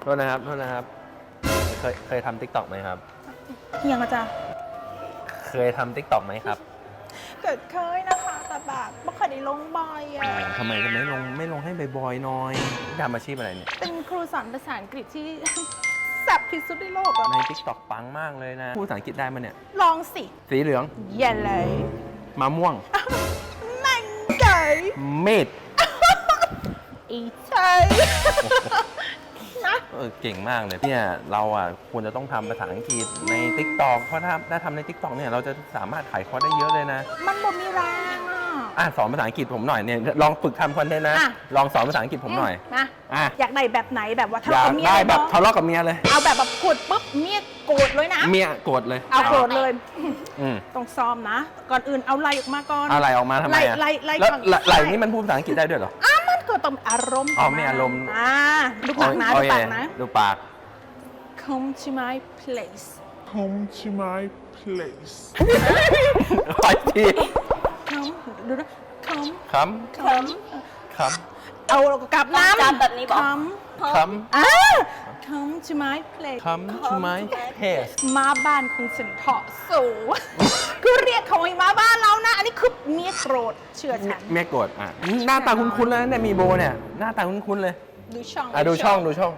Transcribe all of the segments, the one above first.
โทษนะครับ โทษนะครับ เคยเคยทำทิกตอกไหมครับ เฮียงอะจ้ะเคยทำทิกตอกไหมครับเกิดเคยนะคะ แต่แบบไม่เคยได้ลงบ่อยอะทำไมจะไม่ลงไม่ลงให้บ่อยๆหน่อยทำอาชีพอะไรเนี่ย เป็นครูสอนภาษาอังกฤษที่ แซ่บที่สุดในโลกอะในทิกตอกปังมากเลยนะ พูดภาษาอังกฤษได้มาเนี่ย ลองสิ สีเหลืองเย็นเลยมะม่วงนั่งไก่เมดอีใช่นะ เออเก่งมากเลยเนี่ยเราอะควรจะต้องทำภาษาอังกฤษใน t ิ k t o k เพราะถ้าถ้าทำใน t ิ k t o k เนี่ยเราจะสามารถขายคอร์สได้เยอะเลยนะ มันบ่มีแรงอะอะสอนภาษาอังกฤษผมหน่อยเนี่ยลองฝึกทำคอนเทนต์นะ อะ ลองสอนภาษาอังกฤษผมหน่อย นะอะ อยากได้แบบไหนแบบว่าทะอยาเลาะกกับเมียได้เลยแบบเนาะทะเลาะกับเมียเลย เอาแบบแบบกดปุ๊บเมียโกรธเลยนะ เมียโกรธเลยเอาโกรธเลย อืมต้องซ้อมนะ ก่อนอื่นเอาไล่ออกมาก่อน อะไรออกมาทำไมอะไล่ไล่แล้วก่อนไหล่ ไหล่นี่มันพูดภาษาอังกฤษได้ด้วยเหรออะมันก็ต้องอารมณ์อ๋อมีอารมณ์ อ่าดูปากนะโอดูเคปากนะ ดูปาก Come to my place Come to my place. ไปที Come ดูนะ Come คำ Come คเอากลับน้ำจำแบบนี้บอก Come ำคอ่า Come to my place ำคำชูไม้เพสมาบ้านของฉันเถาะสูคือเรียกเขาให้มาบ้านเรานะ อันนี้คือเมียโกรธเชื่อฉัน เมียโกรธอะหน้าตาคุ้นๆแล้วเนี่ยมีโบเนี่ย หน้าตาคุ้นๆเลย ดูช่อง อะดูช่องดูช่อง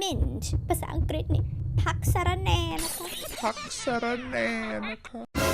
mint ภาษาอังกฤษนี่ พักสารแหนนะคะ Pack Saranaka.